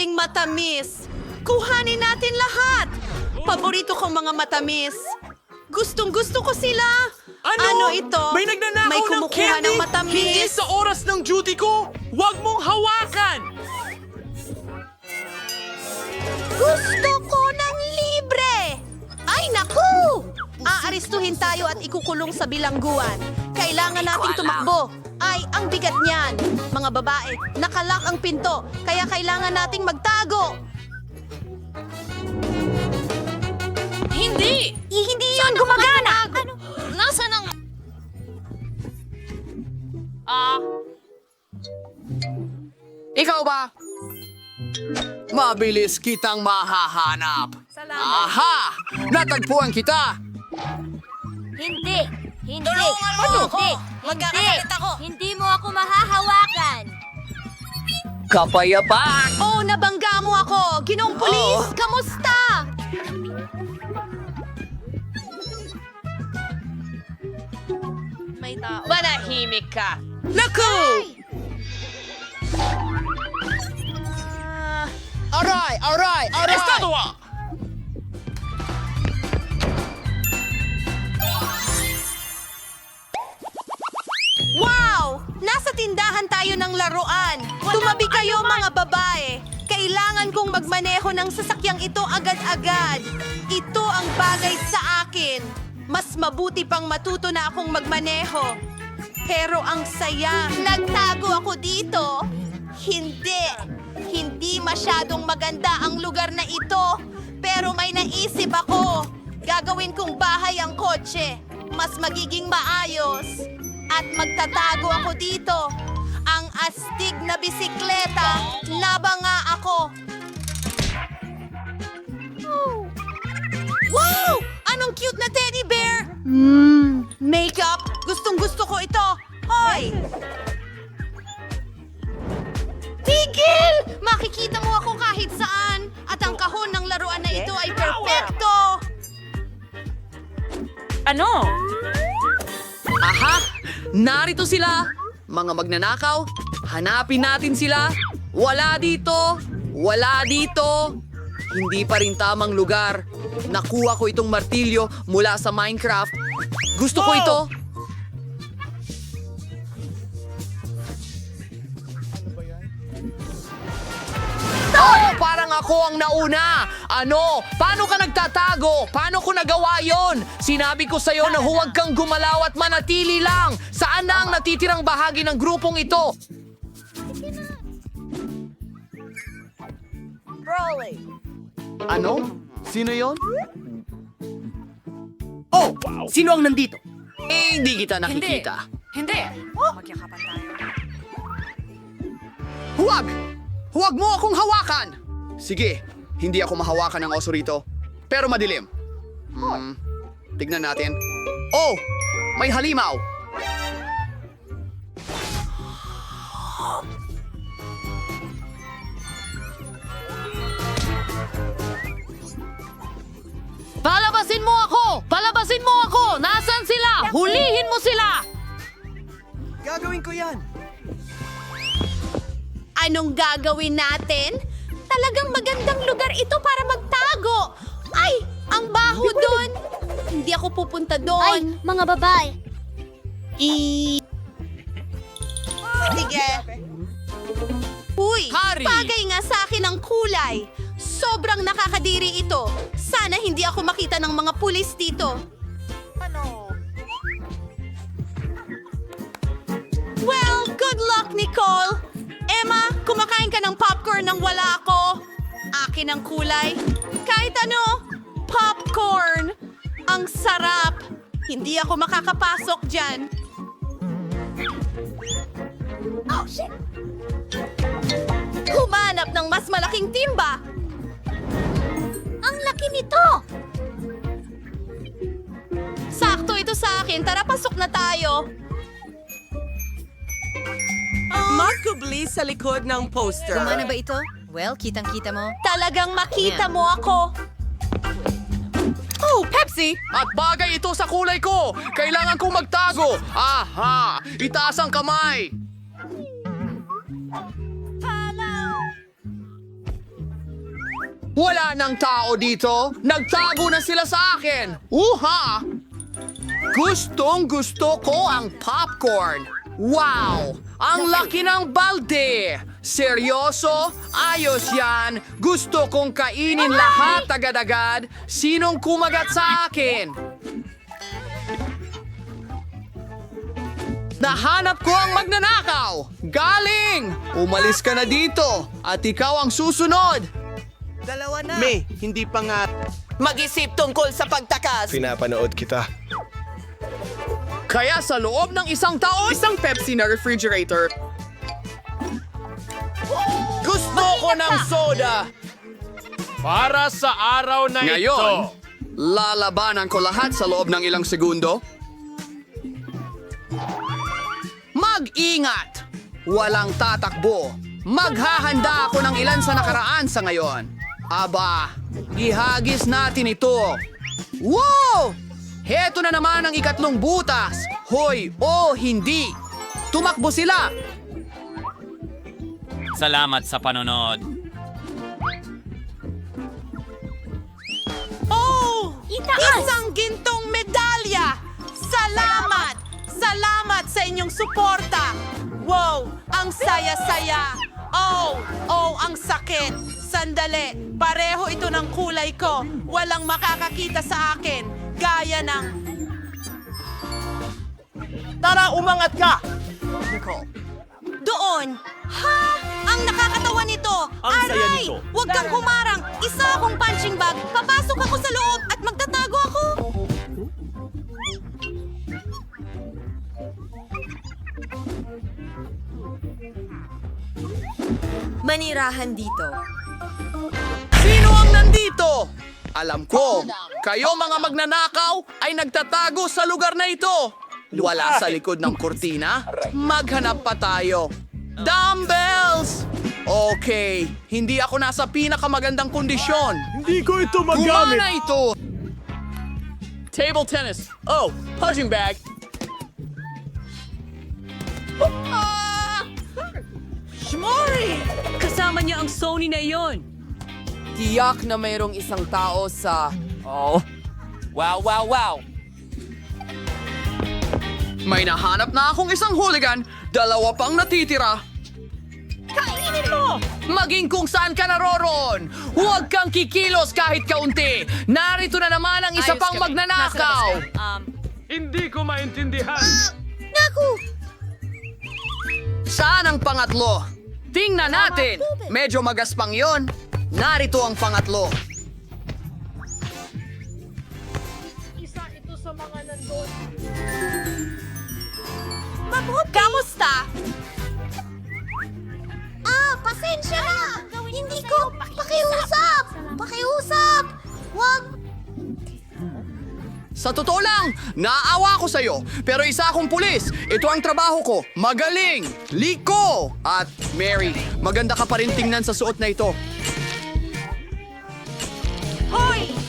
kaming matamis. Kuhanin natin lahat. Paborito kong mga matamis. Gustong gusto ko sila. Ano? ito? May nagnanakaw May ng candy? ng matamis. Hindi sa oras ng duty ko! Huwag mong hawakan! Gusto ko ng libre! Ay, naku! Aaristuhin tayo at ikukulong sa bilangguan. Kailangan nating tumakbo. Ay, ang bigat niyan. Mga babae, nakalak ang pinto. Kaya kailangan nating magtago. Hindi! hindi yun gumagana! Ano? Nasaan ang... Ah, Ikaw ba? Mabilis kitang mahahanap. Aha! Natagpuan kita! hindi! Hindi! Tulungan mo Hindi! Magkakasalit ako! Hindi mo ako mahahawakan! Kapayapaan! Oh, nabangga mo ako! Ginong pulis! Kamusta? May tao. Manahimik ka! Naku! Aray! Aray! Aray! Wow! Tayo ng laruan. Tumabi kayo mga babae. Kailangan kong magmaneho ng sasakyang ito agad-agad. Ito ang bagay sa akin. Mas mabuti pang matuto na akong magmaneho. Pero ang saya, nagtago ako dito. Hindi. Hindi masyadong maganda ang lugar na ito. Pero may naisip ako. Gagawin kong bahay ang kotse. Mas magiging maayos. At magtatago ako dito. Ang astig na bisikleta, nabanga ako. Wow! Anong cute na teddy bear! Mmm, makeup! Gustong gusto ko ito! Hoy! Tigil! Makikita mo ako kahit saan! At ang kahon ng laruan na ito ay perpekto! Ano? Aha! Narito sila! Mga magnanakaw, hanapin natin sila. Wala dito! Wala dito! Hindi pa rin tamang lugar. Nakuha ko itong martilyo mula sa Minecraft. Gusto ko ito. Ako ang nauna. Ano? Paano ka nagtatago? Paano ko nagawa yon? Sinabi ko sa'yo na huwag kang gumalaw at manatili lang. Saan na ang natitirang bahagi ng grupong ito? Ano? Sino yon? Oh! Sino ang nandito? Eh, hindi kita nakikita. Hindi! Huwag! Huwag mo akong hawakan! Sige, hindi ako mahawakan ng oso rito. Pero madilim. Hmm, tignan natin. Oh! May halimaw! Palabasin mo ako! Palabasin mo ako! Nasaan sila? Hulihin mo sila! Gagawin ko yan! Anong gagawin natin? Talagang magandang lugar ito para magtago. Ay, ang baho doon. Hindi ako pupunta Ay, doon. mga babae! Sige. Uy, Hari! bagay nga sa akin ang kulay. Sobrang nakakadiri ito. Sana hindi ako makita ng mga pulis dito. Well, good luck, Nicole. Emma, kumakain ka ng popcorn nang wala ako. Akin ang kulay. Kahit ano, popcorn. Ang sarap. Hindi ako makakapasok dyan. Oh, shit! Humanap ng mas malaking timba. Ang laki nito! Sakto ito sa akin. Tara, pasok na tayo. Magkubli sa likod ng poster. Gumana ba ito? Well, kitang-kita mo. Talagang makita mo ako. Oh, Pepsi! At bagay ito sa kulay ko! Kailangan kong magtago! Aha! Itaas ang kamay! Wala nang tao dito. Nagtago na sila sa akin. Uha! Gustong gusto ko ang popcorn. Wow! Ang laki ng balde! Seryoso? Ayos yan! Gusto kong kainin lahat agad-agad. Sinong kumagat sa akin? Nahanap ko ang magnanakaw! Galing! Umalis ka na dito! At ikaw ang susunod! May, hindi pa nga... Mag-isip tungkol sa pagtakas. Pinapanood kita. Kaya sa loob ng isang taon, isang Pepsi na refrigerator. Gusto ko ng soda! Para sa araw na Ngayon, lalabanan ko lahat sa loob ng ilang segundo. Mag-ingat! Walang tatakbo. Maghahanda ako ng ilan sa nakaraan sa ngayon. Aba, ihagis natin ito. Wow! Heto na naman ang ikatlong butas. Hoy, o hindi. Tumakbo sila. Salamat sa panonood. Oh! Isang gintong medalya! Salamat! Salamat sa inyong suporta! Wow! Ang saya-saya! Oh! Oh, ang sakit! Sandali! Pareho ito ng kulay ko! Walang makakakita sa akin! Gaya ng... Tara, umangat ka! Doon! Ha? Ang nakakatawa nito! Ang saya Aray! nito. Huwag kang humarang! Isa akong punching bag! Papasok ako sa loob at magtatago ako! Manirahan dito. Sino ang nandito? Alam ko, kayo mga magnanakaw ay nagtatago sa lugar na ito. Wala sa likod ng kurtina. Maghanap pa tayo. Dumbbells! Okay, hindi ako nasa pinakamagandang kondisyon. Hindi ko ito magamit! Kumana ito! Table tennis. Oh, punching bag. Ah! Kasama niya ang Sony na iyon. Tiyak na mayroong isang tao sa... Oh. Wow, wow, wow. May nahanap na akong isang hooligan, dalawa pang natitira. Kainin mo! Maging kung saan ka naroroon, huwag kang kikilos kahit kaunti. Narito na naman ang isa Ayos pang kami. magnanakaw. Um, Hindi ko maintindihan! Naku! Saan ang pangatlo? Tingnan natin. Medyo magaspang yon. Narito ang pangatlo. Mabuti! Kamusta? Ah, pasensya na! Hindi ko pakiusap! Pakiusap! Wag! Sa totoo lang, naawa ko sa'yo. Pero isa akong pulis. Ito ang trabaho ko. Magaling, liko. At Mary, maganda ka pa rin tingnan sa suot na ito. Hoy!